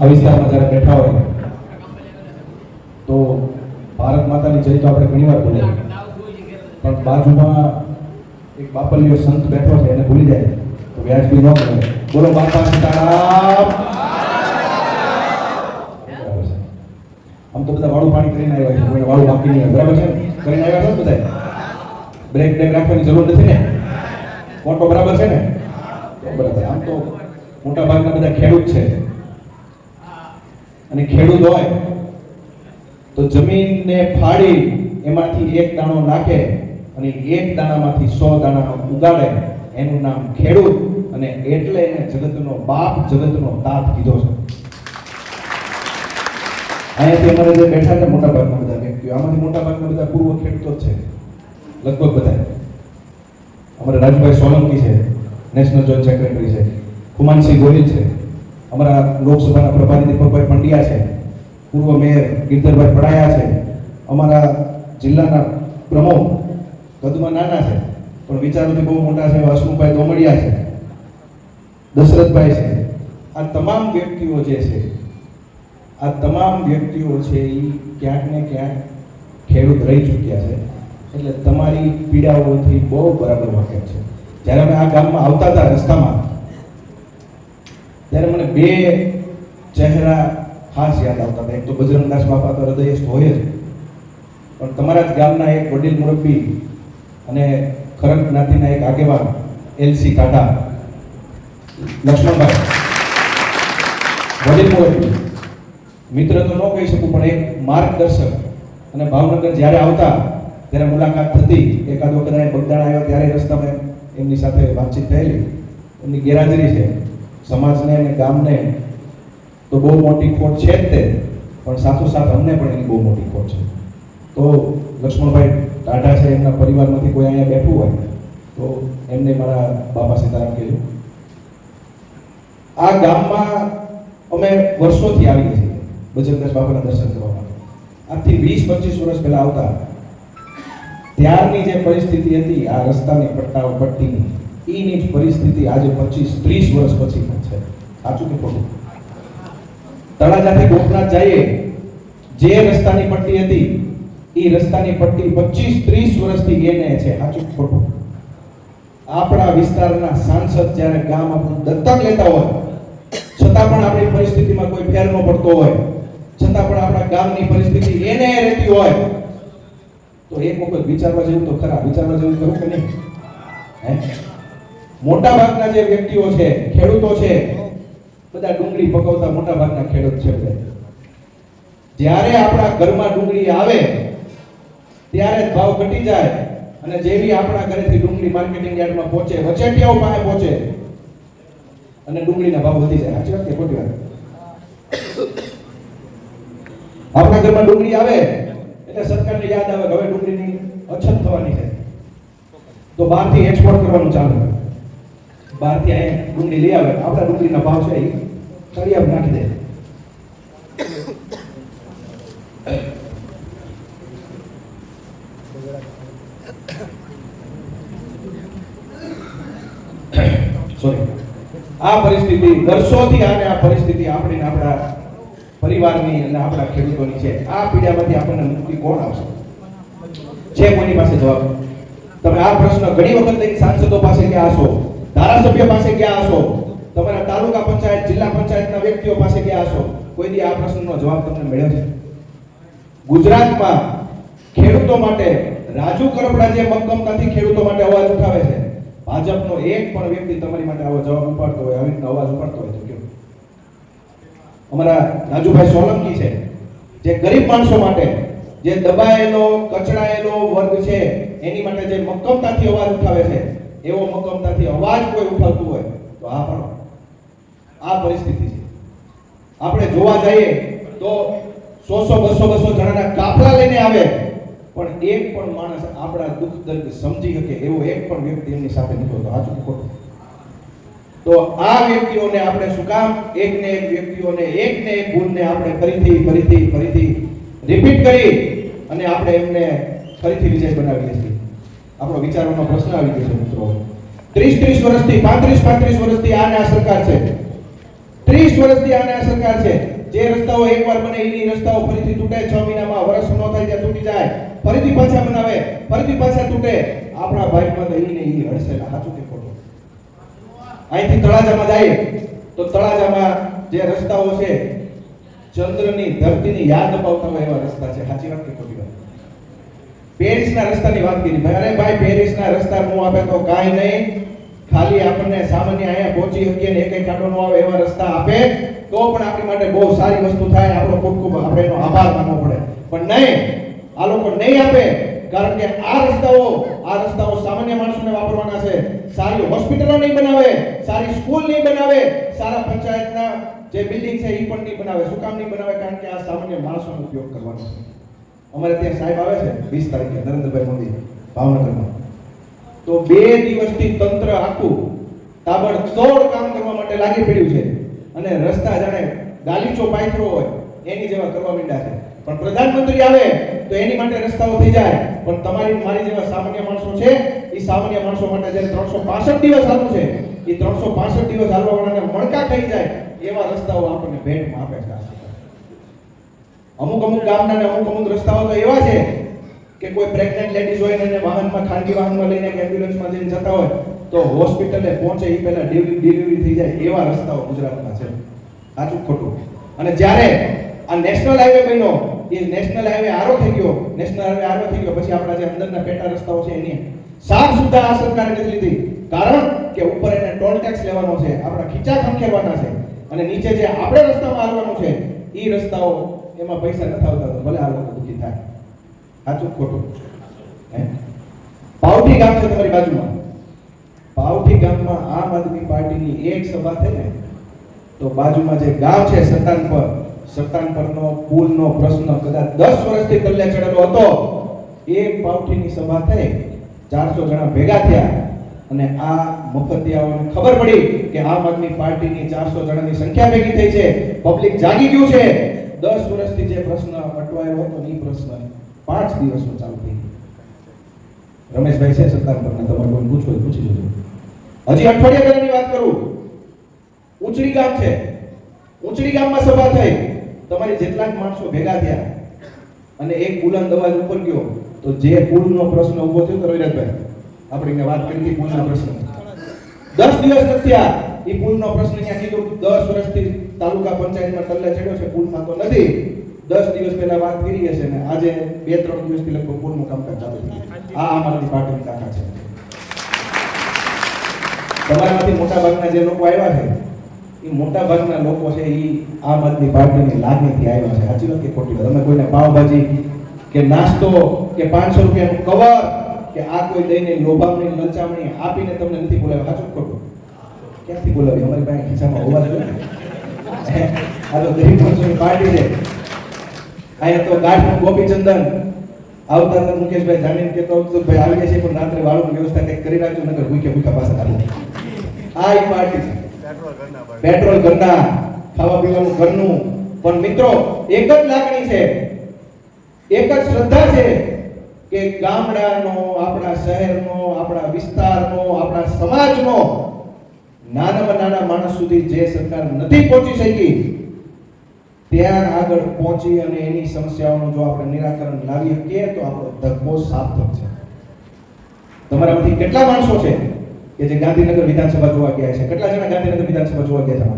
આ વિસ્તારમાં જ્યારે બેઠા હોય, તો ભારત માતાની જય તો આપણે ઘણીવાર બોલીએ પણ બાજુમાં એક બાપલીઓ સંત બેઠો છે, એને ભૂલી જાય. તો વ્યાજબી ન કરે બોલો બાપા સીતારામ. આમ તો બધા વાળું પાણી કરીને આવ્યા છે. વાળું બાકી નહીં બરાબર છે? કરીને આવ્યા છો બધા બ્રેક બ્રેક રાખવાની જરૂર નથી ને? કોટો બરાબર છે ને? બરાબર. આમ તો મોટા ભાગના બધા ખેડૂત છે. અને ખેડૂત હોય, તો જમીનને ફાડી એમાંથી એક દાણો નાખે અને એક દાણામાંથી સો દાણાનો ઉગાડે. એનું નામ ખેડૂત અને એટલે એને જગતનો બાપ, જગતનો તાત કીધો છે. અહીંયાથી અમારે જે બેઠા છે મોટા ભાગના બધા વ્યક્તિઓ, આમાંથી મોટા ભાગના બધા પૂર્વ ખેડૂતો છે. લગભગ બધા. અમારે રાજુભાઈ સોલંકી છે નેશનલ જોઈન્ટ સેક્રેટરી છે. કુમાનસિંહ ગોહિલ છે. અમારા લોકસભાના પ્રભારી દીપકભાઈ પંડ્યા છે, પૂર્વ મેયર ગિરધરભાઈ પડાયા છે, અમારા જિલ્લાના પ્રમુખ કદમાં નાના છે, પણ વિચારોથી બહુ મોટા છે એવા હસમુખભાઈ દોમડિયા છે, દશરથભાઈ છે. આ તમામ વ્યક્તિઓ જે છે, આ તમામ વ્યક્તિઓ છે એ ક્યાંક ને ક્યાંક ખેડૂત રહી ચૂક્યા છે. એટલે તમારી પીડાઓથી બહુ બરાબર વાકેફ છે. જ્યારે અમે આ ગામમાં આવતા હતા રસ્તામાં ત્યારે મને બે ચહેરા ખાસ યાદ આવતા હતા. એક તો બજરંગદાસ બાપા તો હૃદયસ્થ હોય જ. પણ તમારા જ ગામના એક વડીલ મુરબ્બી અને ખરક જ્ઞાતિના એક આગેવાન, એલસી કાટા લક્ષ્મણભાઈ. વડીલ મુરબ્બી. મિત્ર તો ન કહી શકું, પણ એક માર્ગદર્શક અને ભાવનગર જ્યારે આવતા, ત્યારે મુલાકાત થતી. એકાદ બગદાણ બગદાણા આવ્યો, ત્યારે રસ્તામાં એમની સાથે વાતચીત થયેલી. એમની ગેરહાજરી છે. સમાજને અને ગામને તો બહુ મોટી ખોટ છે જ તે, પણ સાથોસાથ અમને પણ એની બહુ મોટી ખોટ છે. તો લક્ષ્મણભાઈ ટાઢા છે, એમના પરિવારમાંથી કોઈ અહીંયા બેઠું હોય, તો એમને મારા બાપા સીતારામ કહેજો. આ ગામમાં અમે વર્ષોથી આવીએ છીએ, બજરંગદાસ બાપાના દર્શન કરવા માટે. આજથી વીસ, પચીસ વર્ષ પહેલા આવતા, ત્યારની જે પરિસ્થિતિ હતી, આ રસ્તાની પટ્ટાઓ પટ્ટીની એની જ પરિસ્થિતિ આજે પચીસ, ત્રીસ વર્ષ પછી. સાચું કે ખોટું? તળાજાથી ગોપનાથ જઈએ, જે રસ્તાની પટ્ટી હતી, એ રસ્તાની પટ્ટી પચીસ ત્રીસ વર્ષથી એને છે. સાચું ખોટું? આપણા વિસ્તારના સાંસદ જ્યારે ગામ આપણું દત્તક લેતા હોય, છતાં પણ આપણી પરિસ્થિતિમાં કોઈ ફેર ન પડતો હોય, છતાં પણ આપણા ગામની પરિસ્થિતિ એને રહેતી હોય, તો એક વખત વિચારવા જેવું તો ખરા. વિચારવા જેવું ખરું કે નહીં? મોટા ભાગના જે વ્યક્તિઓ છે, ખેડૂતો છે બધા ડુંગળી પકવતા મોટા ભાગના ખેડૂત છે બધા. જ્યારે આપણા ઘરમાં ડુંગળી આવે, ત્યારે ભાવ ઘટી જાય અને જેવી આપણા ઘરેથી ડુંગળી માર્કેટિંગ યાર્ડમાં પહોંચે, વચેટિયાઓ પાસે પહોંચે, અને ડુંગળીના ભાવ વધી જાય. સાચી વાત કે ખોટી વાત? આપણા ઘરમાં ડુંગળી આવે, એટલે સરકારને યાદ આવે હવે ડુંગળીની અછત થવાની છે. તો બહારથી એક્સપોર્ટ કરવાનું ચાલુ બહારથી અહીંયા ડુંગળી લઈ આવે. આપણા ડુંગળીના ભાવ છે એ તળિયા નાખી દે. સોરી આ પરિસ્થિતિ વર્ષોથી આને આ પરિસ્થિતિ આપણી આપણા પરિવારની અને આપણા ખેડૂતોની છે. આ પીડામાંથી આપણને મુક્તિ કોણ આવશે છે કોની પાસે જવાબ? તમે આ પ્રશ્ન ઘણી વખત લઈને સાંસદો પાસે ક્યાં હશો? ધારાસભ્ય પાસે ગયા હશો, તમારા તાલુકા પંચાયત, જિલ્લા પંચાયતના વ્યક્તિઓ પાસે ગયા હશો કોઈ દી આ પ્રશ્નનો જવાબ તમને મળ્યો છે? ગુજરાતમાં ખેડૂતો માટે રાજુ કરપડા જે મક્કમતાથી ખેડૂતો માટે અવાજ ઉઠાવે છે, ભાજપનો એક પણ વ્યક્તિ તમારી માટે આવો જવાબ ઉપાડતો હોય, આવી અવાજ ઉપાડતો હોય તો કયો? અમારા રાજુભાઈ સોલંકી છે, જે ગરીબ માણસો માટે જે દબાયેલો, કચડાયેલો વર્ગ છે, એની માટે જે મક્કમતાથી અવાજ ઉઠાવે છે એવો મકમતાથી અવાજ કોઈ ઉઠાવતું હોય, તો આ પણ આ પરિસ્થિતિ છે. આપણે જોવા જઈએ તો સો સો બસો બસો જણાના કાફલા લઈને આવે, પણ એક પણ માણસ આપણા દુઃખ દર્દ સમજી શકે એવો એક પણ વ્યક્તિ એમની સાથે નથી હોતો. કે ખોટું તો આ વ્યક્તિઓને આપણે શું કામ? એકને એક વ્યક્તિઓને એકને એક ગુણને આપણે ફરીથી ફરીથી ફરીથી રિપીટ કરી અને આપણે એમને ફરીથી વિજય બનાવીએ છીએ. આપણો વિચારોનો પ્રશ્ન આવી ગયો છે મિત્રો. ત્રીસ ત્રીસ વર્ષથી, પાંત્રીસ પાંત્રીસ વર્ષથી આને આ સરકાર છે. ત્રીસ વર્ષથી આને આ સરકાર છે. જે રસ્તાઓ એકવાર બને એની રસ્તાઓ ફરીથી તૂટે, છ મહિનામાં વર્ષ ન થાય ત્યાં તૂટી જાય. ફરીથી પાછા બનાવે, ફરીથી પાછા તૂટે. આપણા ભાઈમાં તો ઈ ને ઈ હડસેલા સાચું કે ખોટું? અહીંથી તળાજામાં જાય. તો તળાજામાં જે રસ્તાઓ છે, ચંદ્રની ધરતીની યાદ અપાવતા હોય એવા રસ્તા છે. સાચી વાત કે ખોટી વાત? પેરિસના રસ્તાની વાત કરી. ભાઈ, અરે ભાઈ, પેરિસના રસ્તા નો આપે તો કાંઈ નહીં. ખાલી આપણને સામાન્ય અહીંયા પહોંચી શકીએ ને એક કાંટો નો આવે એવા રસ્તા આપે. તો પણ આપણી માટે બહુ સારી વસ્તુ થાય. આપણો ખૂબ ખૂબ આપણે એનો આભાર માનવો પડે. પણ નહીં, આ લોકો નહીં આપે, કારણ કે આ રસ્તાઓ આ રસ્તાઓ સામાન્ય માણસોને વાપરવાના છે. સારી હોસ્પિટલો નહીં બનાવે, સારી સ્કૂલ નહીં બનાવે, સારા પંચાયતના જે બિલ્ડિંગ છે એ પણ નહીં બનાવે. શું કામ નહીં બનાવે? કારણ કે આ સામાન્ય માણસોનો ઉપયોગ કરવાનો છે. અમારે ત્યાં સાહેબ આવે છે, વીસ તારીખે, નરેન્દ્રભાઈ મોદી, ભાવનગરમાં. તો બે દિવસથી તંત્ર આખું તાબડતોડ કામ કરવા માટે લાગી પડ્યું છે. અને રસ્તા જાણે ગાલીચો પાથરો હોય, એની જેવા કરવા માંડ્યા છે. પણ પ્રધાનમંત્રી આવે, તો એની માટે રસ્તાઓ થઈ જાય. પણ તમારી મારી જેવા સામાન્ય માણસો છે એ સામાન્ય માણસો માટે જે ત્રણસો પાસઠ દિવસ હાલવું છે એ ત્રણસો પાસઠ દિવસ હાલવા વાળાને મણકા થઈ જાય, એવા રસ્તાઓ આપણને ભેટમાં આપે છે. અમુક અમુક ગામના અમુક અમુક રસ્તાઓ તો એવા છે કે કોઈ પ્રેગ્નન્ટ લેડીઝ હોય ને એને વાહનમાં, ખાનગી વાહનમાં લઈને એમ્બ્યુલન્સમાં જઈને જતા હોય, તો હોસ્પિટલે પહોંચે એ પહેલા ડિલિવરી થઈ જાય એવા રસ્તાઓ ગુજરાતમાં છે. સાચું ખોટું? અને જ્યારે આ નેશનલ હાઈવે બન્યો, એ નેશનલ હાઈવે આરો થઈ ગયો નેશનલ હાઈવે આરો થઈ ગયો, પછી આપણા જે અંદરના પેટા રસ્તાઓ છે એની સાફ સુધા આ સરકારે નથી લીધી. કારણ કે ઉપર એને ટોલ ટેક્સ લેવાનો છે, આપણા ખીચા ખંખેરવાના છે. અને નીચે જે આપણે રસ્તામાં આવવાનું છે, એ રસ્તાઓ એમાં પૈસા નથી આવતા તો ભલે આ લોકો દુઃખી થાય. સાચું ખોટું? હે? પાવઠી ગામ છે તમારી બાજુમાં? પાવઠી ગામમાં આમ આદમી પાર્ટીની એક સભા થઈ ને, તો બાજુમાં જે ગામ છે સતાનપર સતાનપરનો પુલનો પ્રશ્ન કદાચ દસ વર્ષથી તલ્લે ચડેલો હતો એક પાવઠીની સભા થઈ, ચારસો જણા ભેગા થયા, અને આ મફતિયાઓને ખબર પડી કે આમ આદમી પાર્ટીની ચારસો જણાની સંખ્યા ભેગી થઈ છે. પબ્લિક જાગી ગયું છે. દસ વર્ષથી જે પ્રશ્ન અટવાયો હતો એ પ્રશ્ન પાંચ દિવસમાં ચાલુ થઈ રમેશભાઈ છે સત્તાનપરના તમારે કોઈ પૂછો પૂછી લેજો. હજી અઠવાડિયા પહેલાની વાત કરું. ઉચડી ગામ છે. ઉચડી ગામમાં સભા થઈ. તમારી જેટલા માણસો ભેગા થયા અને એક બુલંદ અવાજ ઉપર ગયો, તો જે પુલનો પ્રશ્ન ઊભો થયો તો રવિરાજભાઈ, આપણે વાત કરી હતી પુલના પ્રશ્ન દસ દિવસ નથી થયા. એ પુલનો પ્રશ્ન અહીંયા કીધો દસ વર્ષથી તાલુકા પંચાયતમાં ટલ્લે ચડ્યો છે પુલ થતો નથી. દસ દિવસ પહેલા વાત કરી હશે ને આજે બે ત્રણ દિવસથી લગભગ પુલનું કામકાજ ચાલુ થયું આ આમ પાટણ કાકા છે. તમારામાંથી મોટા ભાગના જે લોકો આવ્યા છે એ મોટા ભાગના લોકો છે એ આમ આદમી પાર્ટીની લાગણીથી આવ્યા છે. સાચી વાત કે ખોટી વાત? તમે કોઈને પાવભાજી કે નાસ્તો કે પાંચસો રૂપિયાનું કવર કે આ કોઈ દઈને લોભામણી લંચામણી આપીને તમને નથી બોલાવ્યા. સાચું ખોટું? ક્યાંથી બોલાવી? અમારી પાસે ખિસ્સામાં હોવા જોઈએ. તો ગરીબ માણસોની પાર્ટી છે. અહીંયા તો ગાંઠનું ગોપીચંદન આવતા હતા મુકેશભાઈ જાણીને કહેતો હતો ભાઈ આવી જશે પણ રાત્રે વાળુની વ્યવસ્થા કંઈક કરી રાખજો નકર ભૂખ્યા ભૂખ્યા પાછા હાલો આ એક પાર્ટી છે. પેટ્રોલ ઘરના ખાવા પીવાનું ઘરનું. પણ મિત્રો એક જ લાગણી છે. એક જ શ્રદ્ધા છે કે ગામડાનો આપણા શહેરનો આપણા વિસ્તારનો આપણા સમાજનો નાનામાં નાના માણસ સુધી જે સરકાર નથી પહોંચી શકી, ત્યાં આગળ પહોંચી અને એની સમસ્યાઓનું જો આપણે નિરાકરણ લાવી શકીએ, તો આપણો ધક્કો સાર્થક છે. તમારામાંથી કેટલા માણસો છે કે જે ગાંધીનગર વિધાનસભા જોવા ગયા છે? કેટલા જણા ગાંધીનગર વિધાનસભા જોવા ગયા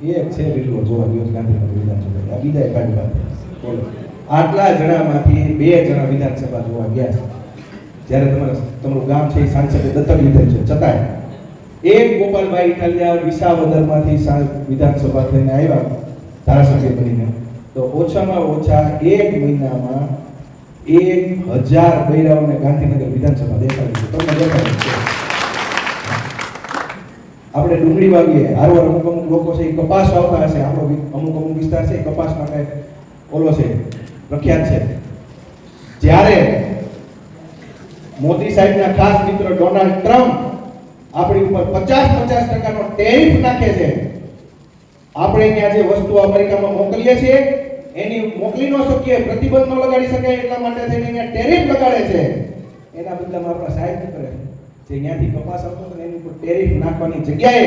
છે એક છે બીજું જોવા ગયો છે ગાંધીનગર વિધાનસભા. બીજા એક આટલા જણામાંથી બે જણા વિધાનસભા જોવા ગયા છે. જ્યારે તમારે તમારું ગામ છે એ સાંસદે દત્તક લીધેલ છે. છતાંય, એક ગોપાલભાઈ ઇટાલિયા વિસાવદરમાંથી વિધાનસભા થઈને આવ્યા, ધારાસભ્ય બનીને. તો ઓછામાં ઓછા એક મહિનામાં એક હજાર બૈરાઓને ગાંધીનગર વિધાનસભા દેખાડી છે. તમને દેખાડી છે. આપણે ડુંગળી વાવીએ. હારવાર અમુક અમુક લોકો છે એ કપાસ વાવતા હશે. આપણો અમુક અમુક વિસ્તાર છે એ કપાસ માટે ઓલો છે, પ્રખ્યાત છે. જ્યારે મોદી સાહેબના ખાસ મિત્ર ડોનાલ્ડ ટ્રમ્પ આપણી ઉપર પચાસ પચાસ ટકાનો ટેરિફ નાખે છે. આપણે અહીંયા જે વસ્તુ અમેરિકામાં મોકલીએ છીએ. એની મોકલી ન શકીએ, પ્રતિબંધ ન લગાડી શકાય એટલા માટે થઈને અહીંયા ટેરિફ લગાડે છે. એના બદલામાં આપણા સાહેબ કરે જે અહીંયાથી કપાસ આવતો હતો એની ઉપર ટેરિફ નાખવાની જગ્યાએ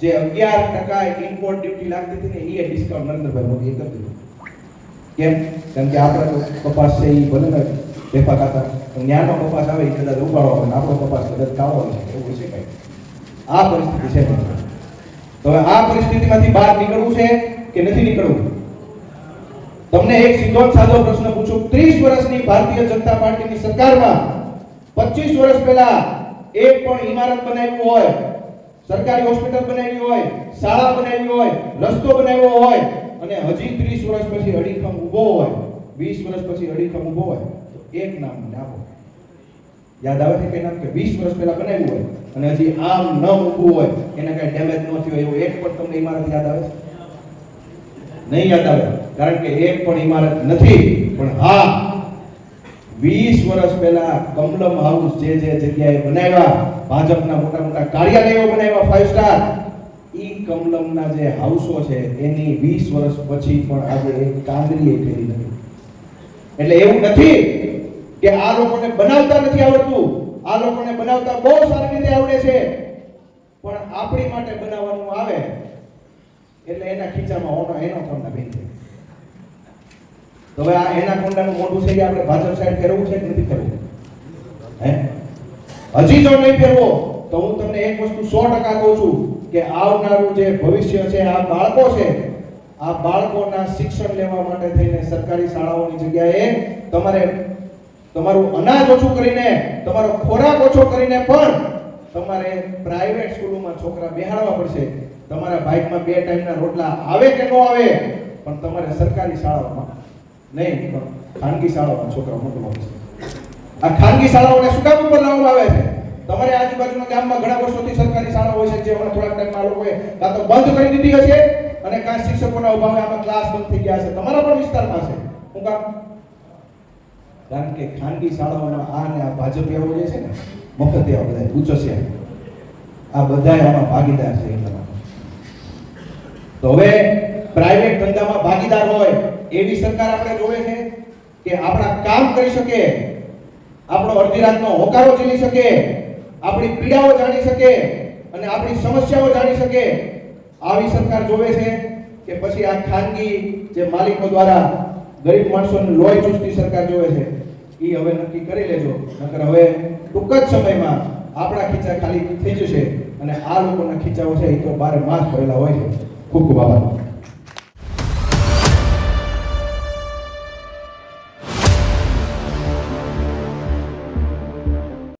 જે અગિયાર ટકા ઇમ્પોર્ટ ડ્યુટી લાગતી હતી ને એ ડિસ્કાઉન્ટ નરેન્દ્રભાઈ મોદીએ કરી દીધું. કેમ? કેમ કે આપણે કપાસ છે એ ભલે ને વેફા ખાતા ન્યાનો કપાસ આવે એ કદાચ ઉપાડો આવે ને આપણો કપાસ કદાચ ખાવો છે એવું છે કંઈ. આ પરિસ્થિતિ છે. તો હવે આ પરિસ્થિતિમાંથી બહાર નીકળવું છે કે નથી નીકળવું? તમને એક સીધો સાધો પ્રશ્ન પૂછું. 30 વર્ષની ભારતીય જનતા પાર્ટીની સરકારમાં 25 વર્ષ પહેલા એક પણ ઇમારત બનાવી હોય, સરકારી હોસ્પિટલ બનાવી હોય, શાળા બનાવી હોય, રસ્તો બનાવ્યો હોય, અને હજી 30 વર્ષ પછી અડીખમ ઊભો હોય, વીસ વર્ષ પછી અડીખમ ઊભો હોય. એક નામ મને યાદ આવે છે કે નામ કે વીસ વર્ષ પહેલા બનાવ્યું હોય અને હજી આમ ન ઊભું હોય, એને કઈ ડેમેજ ન થયું એવું એક પણ તમને ઇમારત યાદ આવે છે? નહીં યાદ આવે. કારણ કે એક પણ ઇમારત નથી. પણ હા, વીસ વર્ષ પહેલા કમલમ હાઉસ જે જે જગ્યાએ બનાવ્યા, ભાજપના મોટા મોટા કાર્યાલયો બનાવ્યા ફાઈવ સ્ટાર ઈ કમલમના જે હાઉસો છે, એની વીસ વર્ષ પછી પણ આજે એક કાંગરીએ કરી નથી એટલે એવું નથી કે આ લોકોને બનાવતા નથી આવડતું. આ લોકોને બનાવતા બહુ સારી રીતે આવડે છે. પણ આપણી માટે બનાવવાનું આવે એટલે એના ખીચામાં ઓનો એનો બેસી જાય તો હવે આ એના કોંડાનું મોઢું છે આપણે ભાજપ સાઈડ ફેરવું છે કે નથી ફેરવું હે? હજી જો નહીં ફેરવો, તો હું તમને એક વસ્તુ સો ટકા કહું છું કે આવનારું જે ભવિષ્ય છે, આ બાળકો છે, આ બાળકોના શિક્ષણ લેવા માટે થઈને સરકારી શાળાઓની જગ્યાએ તમારે તમારું અનાજ ઓછું કરીને, તમારો ખોરાક ઓછો કરીને પણ તમારે પ્રાઇવેટ સ્કૂલોમાં છોકરા બેહાડવા પડશે. તમારા બાઇકમાં બે ટાઈમના રોટલા આવે કે ન આવે, પણ તમારે સરકારી શાળાઓમાં નહીં, પણ ખાનગી શાળાઓમાં છોકરા મોકલવા પડશે. આ ખાનગી શાળાઓને શું કામ ઉપર લાવવામાં આવે છે? તમારે આજુબાજુના ગામમાં ઘણા વર્ષોથી સરકારી શાળાઓ હોય છે, જે હમણાં થોડાક ટાઈમમાં લોકોએ કાં તો બંધ કરી દીધી હશે, અને કાં શિક્ષકોના અભાવે આમાં ક્લાસ બંધ થઈ ગયા છે તમારા પણ વિસ્તારમાં છે શું કામ કારણ કે ખાનગી શાળાઓમાં આ ને આ ભાજપિયાઓ જે છે ને મફતિયાઓ બધા છે. આ બધા આમાં ભાગીદાર છે તો હવે પ્રાઇવેટ ધંધામાં ભાગીદાર હોય એવી સરકાર આપણે જોવે છે કે આપણા કામ કરી શકે, આપણો અડધી રાતનો હોકારો ઝીલી શકે, આપણી પીડાઓ જાણી શકે અને આપણી સમસ્યાઓ જાણી શકે. આવી સરકાર જોવે છે કે પછી આ ખાનગી જે માલિકો દ્વારા ગરીબ માણસોને લોહી ચૂસતી સરકાર જોવે છે એ હવે નક્કી કરી લેજો. નકર હવે ટૂંક જ સમયમાં આપણા ખીચા ખાલી થઈ જશે અને આ લોકોના ખીચાઓ છે એ તો બારે માસ ભરેલા હોય છે. ખૂબ ખૂબ આભાર.